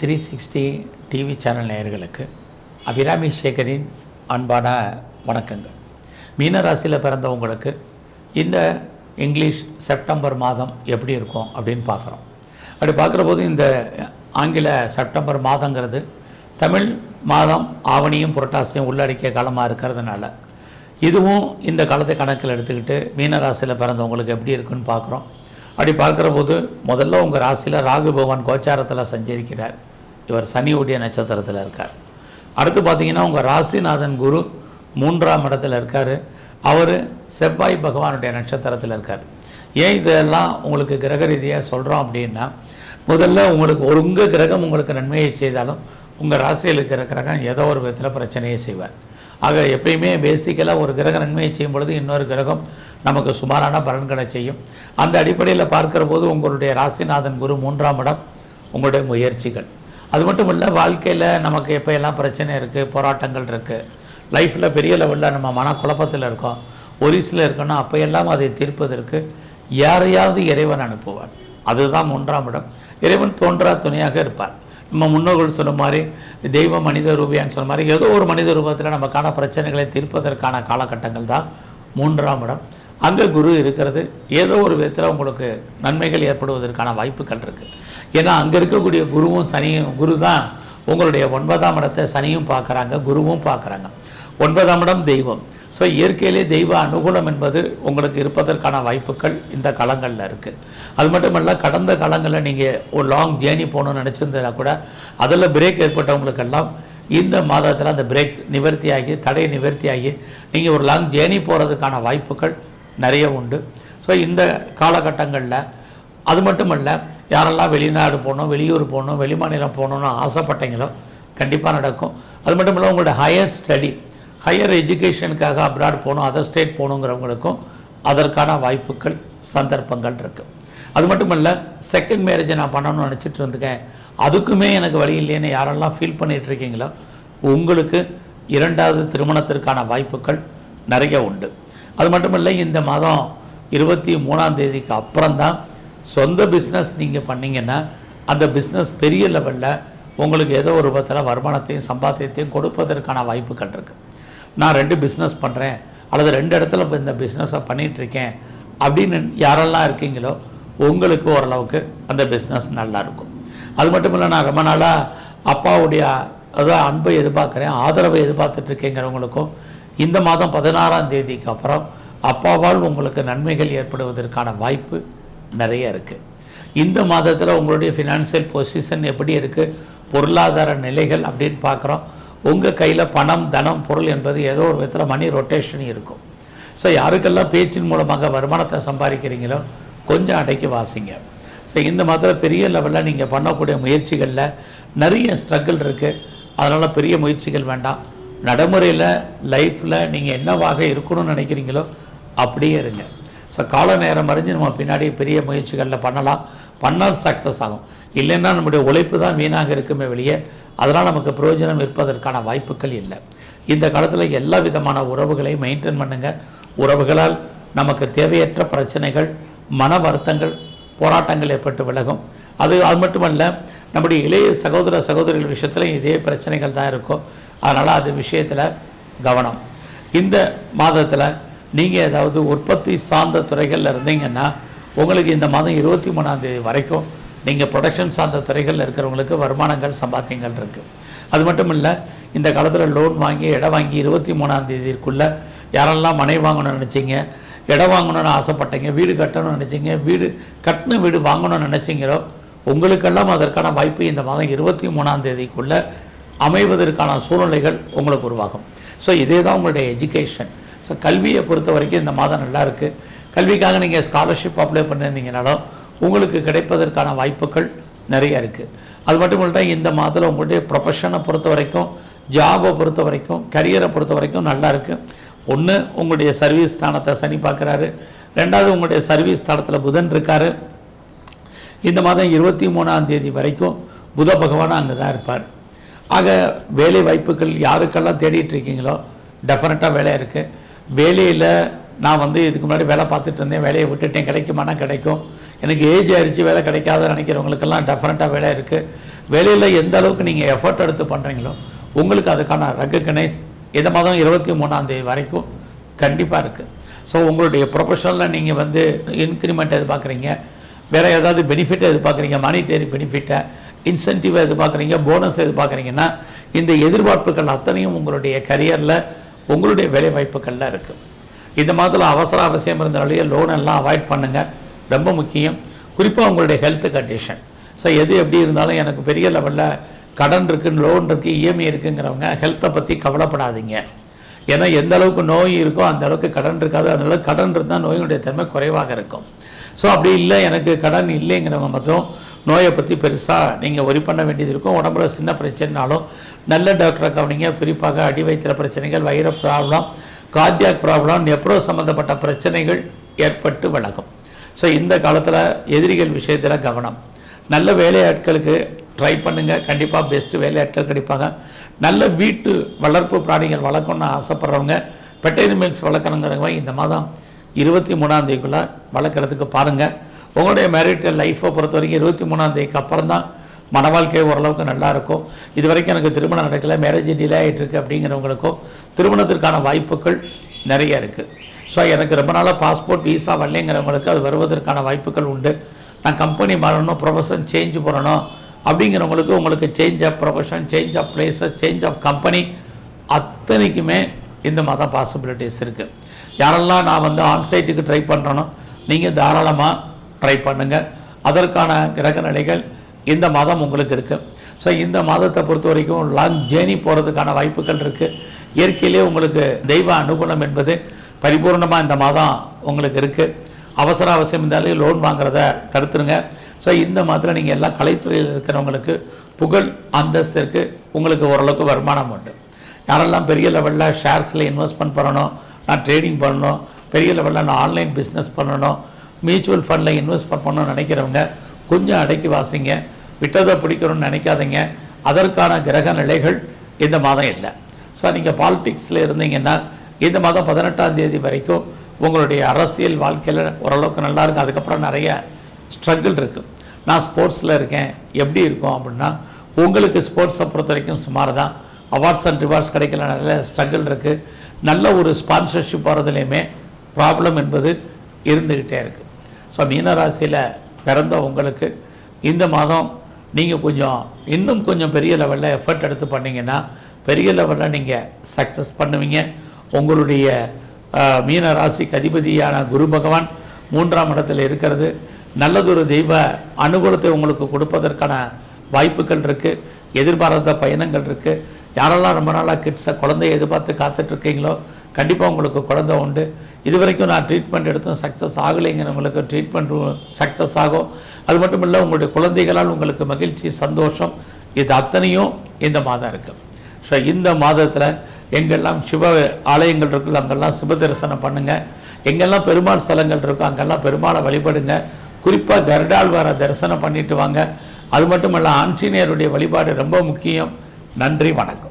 Three sixty TV channel நேயர்களுக்கு அபிராமி சேகரின் அன்பான வணக்கங்கள். மீனராசியில் பிறந்தவங்களுக்கு இந்த இங்கிலீஷ் செப்டம்பர் மாதம் எப்படி இருக்கும் அப்படின்னு பார்க்குறோம். அப்படி பார்க்குற போது இந்த ஆங்கில செப்டம்பர் மாதங்கிறது தமிழ் மாதம் ஆவணியும் புரட்டாசியும் உள்ளடக்கிய காலமாக இருக்கிறதுனால இதுவும் இந்த காலத்தை கணக்கில் எடுத்துக்கிட்டு மீனராசியில் பிறந்தவங்களுக்கு எப்படி இருக்குன்னு பார்க்குறோம். அப்படி பார்க்குற போது முதல்ல உங்கள் ராசியில் ராகு பகவான் கோச்சாரத்தில் சஞ்சரிக்கிறார். இவர் சனியுடைய நட்சத்திரத்தில் இருக்கார். அடுத்து பார்த்தீங்கன்னா உங்கள் ராசிநாதன் குரு மூன்றாம் இடத்துல இருக்கார். அவர் செவ்வாய் பகவானுடைய நட்சத்திரத்தில் இருக்கார். ஏன் இதெல்லாம் உங்களுக்கு கிரக ரீதியாக சொல்கிறோம் அப்படின்னா முதல்ல உங்களுக்கு ஒரு உங்கள் கிரகம் உங்களுக்கு நன்மையை செய்தாலும் உங்கள் ராசியில் இருக்கிற கிரகம் ஏதோ ஒரு விதத்தில் பிரச்சனையை செய்வார். ஆக எப்பயுமே பேசிக்கலாக ஒரு கிரக நன்மையை செய்யும் பொழுது இன்னொரு கிரகம் நமக்கு சுமாரான பலன்களை செய்யும். அந்த அடிப்படையில் பார்க்குற போது உங்களுடைய ராசிநாதன் குரு மூன்றாம் இடம் உங்களுடைய முயற்சிகள். அது மட்டும் இல்லை வாழ்க்கையில் நமக்கு எப்போ எல்லாம் பிரச்சனை இருக்குது போராட்டங்கள் இருக்குது லைஃப்பில் பெரிய லெவலில் நம்ம மனக்குழப்பத்தில் இருக்கோம் ஒரிசில் இருக்கோன்னா அப்போயெல்லாம் அதை தீர்ப்பதற்கு யாரையாவது இறைவன் அனுப்புவார். அதுதான் மூன்றாம் இடம். இறைவன் தோன்றா துணையாக இருப்பார். நம்ம முன்னோர்கள் சொன்ன மாதிரி தெய்வ மனித ரூபியான்னு சொன்ன மாதிரி ஏதோ ஒரு மனித ரூபத்தில் நமக்கான பிரச்சனைகளை தீர்ப்பதற்கான காலகட்டங்கள் தான் மூன்றாம் இடம். அங்கே குரு இருக்கிறது. ஏதோ ஒரு விதத்தில் உங்களுக்கு நன்மைகள் ஏற்படுவதற்கான வாய்ப்புகள் இருக்குது ஏன்னா அங்கே இருக்கக்கூடிய குருவும் சனியும் குரு தான் உங்களுடைய ஒன்பதாம் இடத்தை சனியும் பார்க்குறாங்க குருவும் பார்க்குறாங்க. ஒன்பதாம் இடம் தெய்வம். ஸோ இயற்கையிலே தெய்வ அனுகூலம் என்பது உங்களுக்கு இருப்பதற்கான வாய்ப்புகள் இந்த காலங்களில் இருக்குது அது மட்டுமல்ல கடந்த காலங்களில் நீங்கள் ஒரு லாங் ஜேர்னி போகணும்னு நினச்சிருந்தா கூட அதில் பிரேக் ஏற்பட்டவங்களுக்கெல்லாம் இந்த மாதத்தில் அந்த பிரேக் நிவர்த்தியாகி தடை நிவர்த்தியாகி நீங்கள் ஒரு லாங் ஜேர்னி போகிறதுக்கான வாய்ப்புகள் நிறைய உண்டு. ஸோ இந்த காலகட்டங்களில் அது மட்டுமல்ல யாரெல்லாம் வெளிநாடு போகணும் வெளியூர் போகணும் வெளிமாநிலம் போகணுன்னு ஆசைப்பட்டீங்களோ கண்டிப்பாக நடக்கும். அது மட்டும் இல்லை உங்களோட ஹையர் ஸ்டடி ஹையர் எஜுகேஷனுக்காக அப்ராட் போகணும் அதர் ஸ்டேட் போகணுங்கிறவங்களுக்கும் அதற்கான வாய்ப்புகள் சந்தர்ப்பங்கள் இருக்குது அது மட்டும் இல்லை செகண்ட் மேரேஜை நான் பண்ணணும்னு நினச்சிட்டு இருந்துக்கேன் அதுக்குமே எனக்கு வழி இல்லைன்னு யாரெல்லாம் ஃபீல் பண்ணிகிட்டு இருக்கீங்களோ உங்களுக்கு இரண்டாவது திருமணத்திற்கான வாய்ப்புகள் நிறைய உண்டு. அது மட்டும் இல்லை இந்த மாதம் இருபத்தி மூணாம் தேதிக்கு அப்புறம்தான் சொந்த பிஸ்னஸ் நீங்கள் பண்ணீங்கன்னா அந்த பிஸ்னஸ் பெரிய லெவலில் உங்களுக்கு ஏதோ ஒரு விதத்தில் வருமானத்தையும் சம்பாத்தியத்தையும் கொடுப்பதற்கான வாய்ப்புகள் இருக்குது நான் ரெண்டு பிஸ்னஸ் பண்ணுறேன் அல்லது ரெண்டு இடத்துல இப்போ இந்த பிஸ்னஸை பண்ணிகிட்ருக்கேன் அப்படின்னு யாரெல்லாம் இருக்கீங்களோ உங்களுக்கு ஓரளவுக்கு அந்த பிஸ்னஸ் நல்லாயிருக்கும் அது மட்டும் இல்லை நான் ரொம்ப நாளாக அப்பாவுடைய அதாவது அன்பை எதிர்பார்க்குறேன் ஆதரவை எதிர்பார்த்துட்டு இருக்கேங்கிறவங்களுக்கும் இந்த மாதம் பதினாறாம் தேதிக்கு அப்புறம் அப்பாவால் உங்களுக்கு நன்மைகள் ஏற்படுவதற்கான வாய்ப்பு நிறைய இருக்குது இந்த மாதத்தில் உங்களுடைய ஃபினான்சியல் பொசிஷன் எப்படி இருக்குது பொருளாதார நிலைகள் அப்படின்னு பார்க்குறோம் உங்கள் கையில் பணம் தனம் பொருள் என்பது ஏதோ ஒரு விதத்தில் மணி ரொட்டேஷன் இருக்கும். ஸோ யாருக்கெல்லாம் பேச்சின் மூலமாக வருமானத்தை சம்பாதிக்கிறீங்களோ கொஞ்சம் அடைக்கி வாசிங்க. ஸோ இந்த மாதத்தில் பெரிய லெவலில் நீங்கள் பண்ணக்கூடிய முயற்சிகளில் நிறைய ஸ்ட்ரகிள் இருக்குது அதனால் பெரிய முயற்சிகள் வேண்டாம். நடைமுறையில் லைஃப்பில் நீங்கள் என்னவாக இருக்கணும்னு நினைக்கிறீங்களோ அப்படியே இருங்க. ஸோ கால நேரம் அறிஞ்சு நம்ம பின்னாடி பெரிய முயற்சிகளில் பண்ணலாம். பண்ணால் சக்ஸஸ் ஆகும். இல்லைன்னா நம்முடைய உழைப்பு தான் வீணாக இருக்குமே வெளியே. அதனால் நமக்கு பிரயோஜனம் இருப்பதற்கான வாய்ப்புகள் இல்லை. இந்த காலத்தில் எல்லா விதமான உறவுகளையும் மெயின்டைன் பண்ணுங்கள் உறவுகளால் நமக்கு தேவையற்ற பிரச்சனைகள் மன வருத்தங்கள் போராட்டங்கள் ஏற்பட்டு விலகும். அது அது மட்டுமல்ல நம்முடைய இளைய சகோதர சகோதரிகள் விஷயத்தில் இதே பிரச்சனைகள் தான் இருக்கும். அதனால் அது விஷயத்தில் கவனம். இந்த மாதத்தில் நீங்கள் ஏதாவது உற்பத்தி சார்ந்த துறைகளில் இருந்தீங்கன்னா உங்களுக்கு இந்த மாதம் இருபத்தி மூணாந்தேதி வரைக்கும் நீங்கள் ப்ரொடக்ஷன் சார்ந்த துறைகளில் இருக்கிறவங்களுக்கு வருமானங்கள் சம்பாத்தியங்கள் இருக்குது அது மட்டும் இல்லை இந்த காலத்தில் லோன் வாங்கி இடம் வாங்கி இருபத்தி மூணாந்தேதிக்குள்ளே யாரெல்லாம் மனை வாங்கணும்னு நினச்சிங்க இடம் வாங்கணும்னு ஆசைப்பட்டீங்க வீடு கட்டணும்னு நினச்சிங்க வீடு கட்டின வீடு வாங்கணும்னு நினச்சிங்களோ உங்களுக்கெல்லாம் அதற்கான வாய்ப்பு இந்த மாதம் இருபத்தி மூணாம் தேதிக்குள்ளே அமைவதற்கான சூழ்நிலைகள் உங்களுக்கு உருவாகும். ஸோ இதே தான் உங்களுடைய எஜுகேஷன் ஸோ கல்வியை பொறுத்த வரைக்கும் இந்த மாதம் நல்லா இருக்குது கல்விக்காக நீங்கள் ஸ்காலர்ஷிப் அப்ளை பண்ணியிருந்தீங்கனாலும் உங்களுக்கு கிடைப்பதற்கான வாய்ப்புகள் நிறைய இருக்குது அது மட்டும் இல்லை இந்த மாதத்தில் உங்களுடைய ப்ரொஃபஷனை பொறுத்த வரைக்கும் ஜாபை பொறுத்த வரைக்கும் கரியரை பொறுத்த வரைக்கும் நல்லா இருக்குது ஒன்று உங்களுடைய சர்வீஸ் ஸ்தானத்தை சனி பார்க்குறாரு. ரெண்டாவது உங்களுடைய சர்வீஸ் ஸ்தானத்தில் புதன் இருக்கார். இந்த மாதம் இருபத்தி மூணாம் தேதி வரைக்கும் புத பகவான் அங்கே தான் இருப்பார். ஆக வேலை வாய்ப்புகள் யாருக்கெல்லாம் தேடிட்டு இருக்கீங்களோ டெஃபினட்டாக வேலை இருக்குது வேலையில் நான் வந்து இதுக்கு முன்னாடி வேலை பார்த்துட்டு இருந்தேன் வேலையை விட்டுட்டேன் கிடைக்குமானா கிடைக்கும். எனக்கு ஏஜ் ஆயிடுச்சு வேலை கிடைக்காத நினைக்கிறவங்களுக்கெல்லாம் டெஃபரெண்ட்டாக வேலை இருக்குது வேலையில் எந்த அளவுக்கு நீங்கள் எஃபர்ட் எடுத்து பண்ணுறீங்களோ உங்களுக்கு அதுக்கான ரெக்கக்னைஸ் இந்த மாதம் இருபத்தி மூணாந்தேதி வரைக்கும் கண்டிப்பாக இருக்குது ஸோ உங்களுடைய ப்ரொஃபஷனில் நீங்கள் வந்து இன்க்ரிமெண்ட் எதிர்பார்க்குறீங்க. வேறு ஏதாவது பெனிஃபிட்டை எதிர்பார்க்குறீங்க மானிட்டரி பெனிஃபிட்டை இன்சென்டிவை எதிர்பார்க்குறீங்க போனஸ் எதிர்பார்க்குறீங்கன்னா இந்த எதிர்பார்ப்புகள் அத்தனையும் உங்களுடைய கரியரில் உங்களுடைய வேலை வாய்ப்புகள்லாம் இருக்குது இந்த மாதத்தில் அவசர அவசியம் இருந்தனாலேயே லோன் எல்லாம் அவாய்ட் பண்ணுங்கள் ரொம்ப முக்கியம். குறிப்பாக உங்களுடைய ஹெல்த் கண்டிஷன் ஸோ எது எப்படி இருந்தாலும் எனக்கு பெரிய லெவலில் கடன் இருக்குது லோன் இருக்குது இஎம்ஐ இருக்குங்கிறவங்க ஹெல்த்தை பற்றி கவலைப்படாதீங்க. ஏன்னா எந்த அளவுக்கு நோய் இருக்கோ அந்த அளவுக்கு கடன் இருக்காது. அந்த அளவுக்கு கடன் இருந்தால் நோயினுடைய தன்மை குறைவாக இருக்கும். ஸோ அப்படி இல்லை எனக்கு கடன் இல்லைங்கிறவங்க மட்டும் நோயை பற்றி பெருசாக நீங்கள் ஒரி பண்ண வேண்டியது இருக்கும். உடம்புல சின்ன பிரச்சனைனாலும் நல்ல டாக்டரை கவனிங்க. குறிப்பாக அடி வயிற்றுல பிரச்சனைகள் வைர ப்ராப்ளம் கார்டியாக் ப்ராப்ளம் நெப்ரோ சம்மந்தப்பட்ட பிரச்சனைகள் ஏற்பட்டு விலகும். ஸோ இந்த காலத்தில் எதிரிகள் விஷயத்தில் கவனம். நல்ல வேலையாட்களுக்கு ட்ரை பண்ணுங்கள் கண்டிப்பாக பெஸ்ட்டு வேலையாட்கள் கிடைப்பாங்க. நல்ல வீட்டு வளர்ப்பு பிராணிகள் வளர்க்கணும்னு ஆசைப்பட்றவங்க பெட் அனிமல்ஸ் வளர்க்கணுங்கிறவங்க இந்த மாதம் இருபத்தி மூணாந்தேதிக்குள்ளே வளர்க்குறதுக்கு பாருங்கள் உங்களுடைய மேரிட்டல் லைஃப்பை பொறுத்த வரைக்கும் இருபத்தி மூணாந்தேதிக்கு அப்புறம் தான் மன வாழ்க்கை ஓரளவுக்கு நல்லாயிருக்கும். இது வரைக்கும் எனக்கு திருமணம் நடக்கலை மேரேஜ் டிலே ஆகிட்டு இருக்கு அப்படிங்கிறவங்களுக்கும் திருமணத்திற்கான வாய்ப்புகள் நிறைய இருக்குது ஸோ எனக்கு ரொம்ப நாளாக பாஸ்போர்ட் விசா வரலைங்கிறவங்களுக்கு அது வருவதற்கான வாய்ப்புகள் உண்டு. நான் கம்பெனி மாறணும் ப்ரொஃபஷன் சேஞ்ச் பண்ணணும் அப்படிங்கிறவங்களுக்கு உங்களுக்கு change of profession change of places change of company அத்தனைக்குமே இந்த மாதம் பாசிபிலிட்டிஸ் இருக்குது யாரெல்லாம் நான் வந்து ஆன்சைட்டுக்கு ட்ரை பண்ணுறேனோ நீங்கள் தாராளமாக ட்ரை பண்ணுங்கள் அதற்கான கிரக நிலைகள் இந்த மாதம் உங்களுக்கு இருக்குது ஸோ இந்த மாதத்தை பொறுத்த வரைக்கும் லாங் ஜேர்னி போகிறதுக்கான வாய்ப்புகள் இருக்குது இயற்கையிலே உங்களுக்கு தெய்வ அனுகூலம் என்பது பரிபூர்ணமாக இந்த மாதம் உங்களுக்கு இருக்குது அவசர அவசியம் இருந்தாலே லோன் வாங்குறத தடுத்துருங்க. ஸோ இந்த மாதத்தில் நீங்கள் எல்லாம் கலைத்துறையில் இருக்கிறவங்களுக்கு புகழ் அந்தஸ்திற்கு உங்களுக்கு ஓரளவுக்கு வருமானம் உண்டு. யாரெல்லாம் பெரிய லெவலில் ஷேர்ஸில் இன்வெஸ்ட்மெண்ட் பண்ணணும் நான் ட்ரேடிங் பண்ணணும். பெரிய லெவலில் நான் ஆன்லைன் பிஸ்னஸ் பண்ணணும். மியூச்சுவல் ஃபண்டில் இன்வெஸ்ட்மெண்ட் பண்ணணும்னு நினைக்கிறவங்க கொஞ்சம் அடக்கி வாசிங்க. விட்டதை பிடிக்கணும்னு நினைக்காதீங்க. அதற்கான கிரக நிலைகள் இந்த மாதம் இல்லை. ஸோ நீங்கள் பாலிட்டிக்ஸில் இருந்தீங்கன்னா இந்த மாதம் பதினெட்டாம் தேதி வரைக்கும் உங்களுடைய அரசியல் வாழ்க்கையில் ஓரளவுக்கு நல்லா இருக்கும். அதுக்கப்புறம் நிறைய ஸ்ட்ரகிள் இருக்குது நான் ஸ்போர்ட்ஸில் இருக்கேன். எப்படி இருக்கும் அப்படின்னா உங்களுக்கு ஸ்போர்ட்ஸை பொறுத்த வரைக்கும் சுமார் தான் அவார்ட்ஸ் அண்ட் ரிவார்ட்ஸ் கிடைக்கல. நிறைய ஸ்ட்ரகிள் இருக்குது நல்ல ஒரு ஸ்பான்சர்ஷிப் வரதுலையுமே ப்ராப்ளம் என்பது இருந்துக்கிட்டே இருக்குது ஸோ மீனராசியில் பிறந்த உங்களுக்கு இந்த மாதம் நீங்கள் கொஞ்சம் இன்னும் கொஞ்சம் பெரிய லெவலில் எஃபர்ட் எடுத்து பண்ணீங்கன்னா பெரிய லெவலில் நீங்கள் சக்ஸஸ் பண்ணுவீங்க. உங்களுடைய மீன ராசிக்கு அதிபதியான குரு பகவான் மூன்றாம் இடத்தில் இருக்கிறது. நல்லதொரு தெய்வ அனுகூலத்தை உங்களுக்கு கொடுப்பதற்கான வாய்ப்புகள் இருக்குது எதிர்பாராத பயணங்கள் இருக்குது யாரெல்லாம் ரொம்ப நாளாக கிட்ஸை குழந்தைய எதிர்பார்த்து காத்துட்ருக்கீங்களோ கண்டிப்பாக உங்களுக்கு குழந்தை உண்டு. இது வரைக்கும் நான் ட்ரீட்மெண்ட் எடுத்தோம் சக்ஸஸ் ஆகலைங்கிறவங்களுக்கு ட்ரீட்மெண்ட் சக்ஸஸ் ஆகும். அது மட்டும் இல்லை உங்களுடைய குழந்தைகளால் உங்களுக்கு மகிழ்ச்சி சந்தோஷம் இது அத்தனையும் இந்த மாதம் இருக்குது ஸோ இந்த மாதத்தில் எங்கெல்லாம் சிவ ஆலயங்கள் இருக்குல்ல அங்கெல்லாம் சிவ தரிசனம் பண்ணுங்கள் எங்கெல்லாம் பெருமாள் ஸ்தலங்கள் இருக்கோ அங்கெல்லாம் பெருமாளை வழிபடுங்க. குறிப்பாக கருடாழ்வாரை தரிசனம் பண்ணிட்டு வாங்க. அது மட்டும் இல்லை ஆஞ்சநேயருடைய வழிபாடு ரொம்ப முக்கியம். நன்றி வணக்கம்.